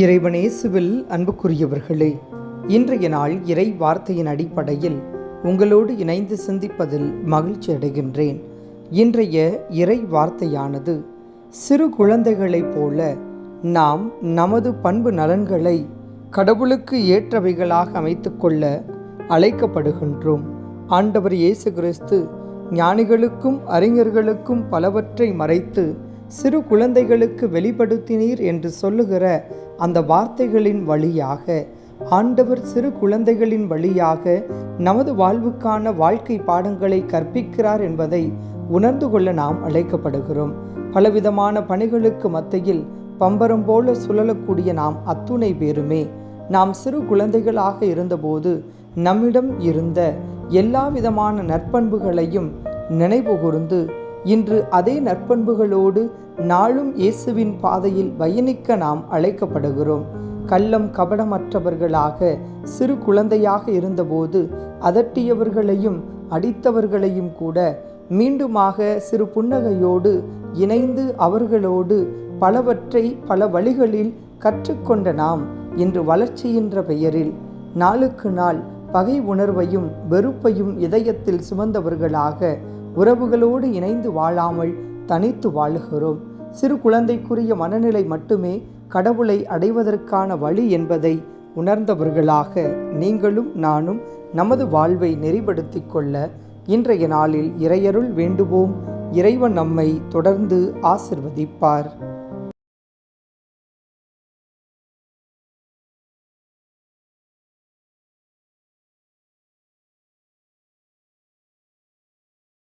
இறைவனேசுவில் அன்புக்குரியவர்களே இன்றைய நாள் இறை வார்த்தையின் அடிப்படையில் உங்களோடு இணைந்து சிந்திப்பதில் மகிழ்ச்சி அடைகின்றேன். இன்றைய இறை வார்த்தையானது சிறு குழந்தைகளைப் போல நாம் நமது பண்பு நலன்களை கடவுளுக்கு ஏற்றவைகளாக அமைத்துக்கொள்ள அழைக்கப்படுகின்றோம். ஆண்டவர் இயேசு கிறிஸ்து ஞானிகளுக்கும் அறிஞர்களுக்கும் பலவற்றை மறைத்து சிறு குழந்தைகளுக்கு வெளிப்படுத்தினீர் என்று சொல்லுகிற அந்த வார்த்தைகளின் வழியாக ஆண்டவர் சிறு குழந்தைகளின் வழியாக நமது வாழ்வுக்கான வாழ்க்கை பாடங்களை கற்பிக்கிறார் என்பதை உணர்ந்து கொள்ள நாம் அழைக்கப்படுகிறோம். பலவிதமான பணிகளுக்கு மத்தியில் பம்பரம் போல சுழலக்கூடிய நாம் அத்துணை பேருமே நாம் சிறு குழந்தைகளாக இருந்தபோது நம்மிடம் இருந்த எல்லா விதமான நற்பண்புகளையும் நினைவுகூர்ந்து இன்று அதே நற்பண்புகளோடு நாளும் இயேசுவின் பாதையில் பயணிக்க நாம் அழைக்கப்படுகிறோம். கள்ளம் கபடமற்றவர்களாக சிறு குழந்தையாக இருந்தபோது அதட்டியவர்களையும் அடித்தவர்களையும் கூட மீண்டுமாக சிறு புன்னகையோடு இணைந்து அவர்களோடு பலவற்றை பல வழிகளில் கற்றுக்கொண்ட நாம் இன்று வளர்ச்சியின்ற பெயரில் நாளுக்கு நாள் பகை உணர்வையும் வெறுப்பையும் இதயத்தில் சுமந்தவர்களாக உறவுகளோடு இணைந்து வாழாமல் தனித்து வாழுகிறோம். சிறு குழந்தைக்குரிய மனநிலை மட்டுமே கடவுளை அடைவதற்கான வழி என்பதை உணர்ந்தவர்களாக நீங்களும் நானும் நமது வாழ்வை நெறிப்படுத்திக் கொள்ள இன்றைய நாளில் இறையருள் வேண்டுவோம். இறைவன் நம்மை தொடர்ந்து ஆசிர்வதிப்பார்.